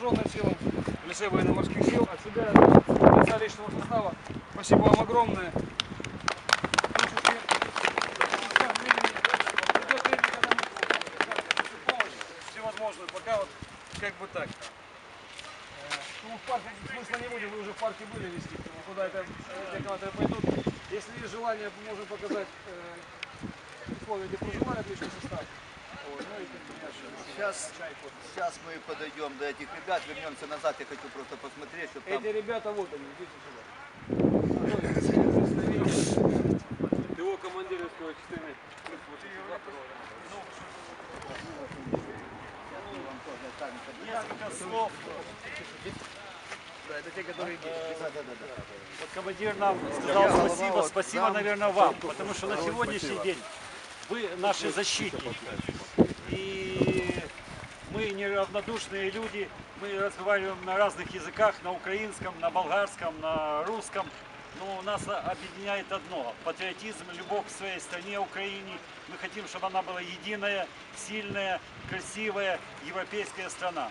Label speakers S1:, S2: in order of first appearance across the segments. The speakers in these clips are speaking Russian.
S1: вооруженным силам, лице военно-морских сил. От себя, от лица личного состава, спасибо вам огромное. Всевозможную, пока вот как бы так. Э, Ну, в парке смысла не будет, вы уже в парке были вести, куда это э, рекомендации пойдут. Если есть желание, можем показать э, условия, где проживает личный состав.
S2: Сейчас, сейчас мы подойдем до этих ребят, вернемся назад, я хочу просто посмотреть, чтобы там...
S1: Эти ребята вот они, идите сюда.
S3: ТО командирского частини.
S4: Несколько слов.
S1: Да, это те, которые
S4: Вот командир нам сказал спасибо. Спасибо, наверное, вам, потому что на сегодняшний день вы наши защитники. Неравнодушные люди, мы разговариваем на разных языках, на украинском, на болгарском, на русском. Но нас объединяет одно – патриотизм, любовь к своей стране, Украине. Мы хотим, чтобы она была единая, сильная, красивая, европейская страна.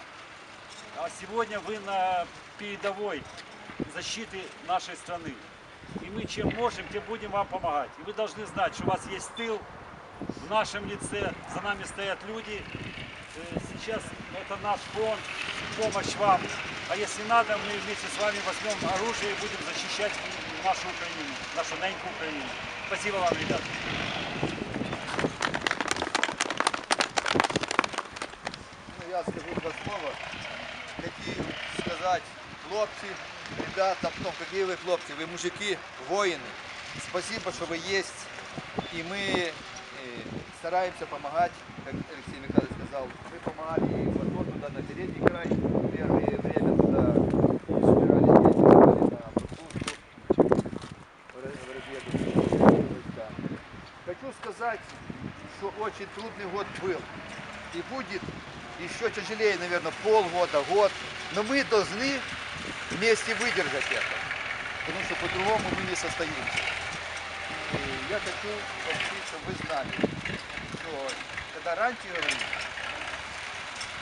S4: А сегодня вы на передовой защиты нашей страны. И мы чем можем, тем будем вам помогать. И вы должны знать, что у вас есть тыл в нашем лице, за нами стоят люди Э, Сейчас это наш фронт, помощь вам. А если надо, мы вместе с вами возьмем оружие и будем защищать нашу Украину, нашу неньку Украину. Спасибо вам, ребята.
S2: Ну, я скажу два слова. Хотів сказати, хлопці, ребята, ну, какие ви хлопці, ви мужики, воїни. Спасибо, що ви є. І ми е, стараемся помогать, как Алексей Михайлович сказал. Мы помогали в туда на передний край, первое время туда и собирались здесь, ехали на Прокурку. Хочу сказать, что очень трудный год был. И будет еще тяжелее, наверное, полгода, год. Но мы должны вместе выдержать это. Потому что по-другому мы не состоимся. И я хочу чтобы вы знали, что когда раньше говорили,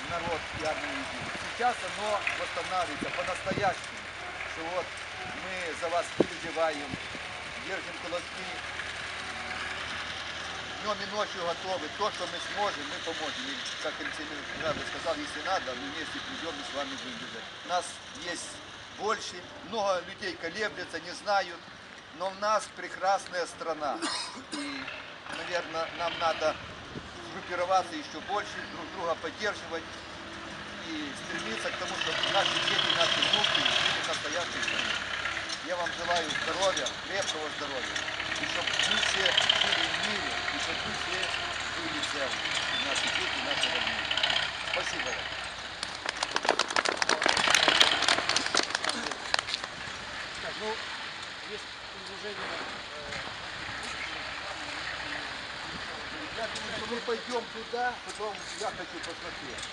S2: народ и армию сейчас оно восстанавливается по-настоящему. Что вот мы за вас переживаем, держим кулаки, днем и ночью готовы. То, что мы сможем, мы поможем. И, как Алексей Михайлович сказал, если надо, мы вместе придем и с вами будем держать. Нас есть больше, много людей колеблется, не знают, но в нас прекрасная страна. И, наверное, нам надо группироваться еще больше, друг друга поддерживать и стремиться к тому, чтобы наши дети, наши внуки жили в настоящей стране. Я вам желаю здоровья, крепкого здоровья. И чтобы мы все жили в мире, и чтобы мы все были целы. Наши дети, наши родные. Спасибо вам.
S1: Так, ну, есть предложение.
S2: Я думаю, что мы пойдем туда, потом я хочу посмотреть.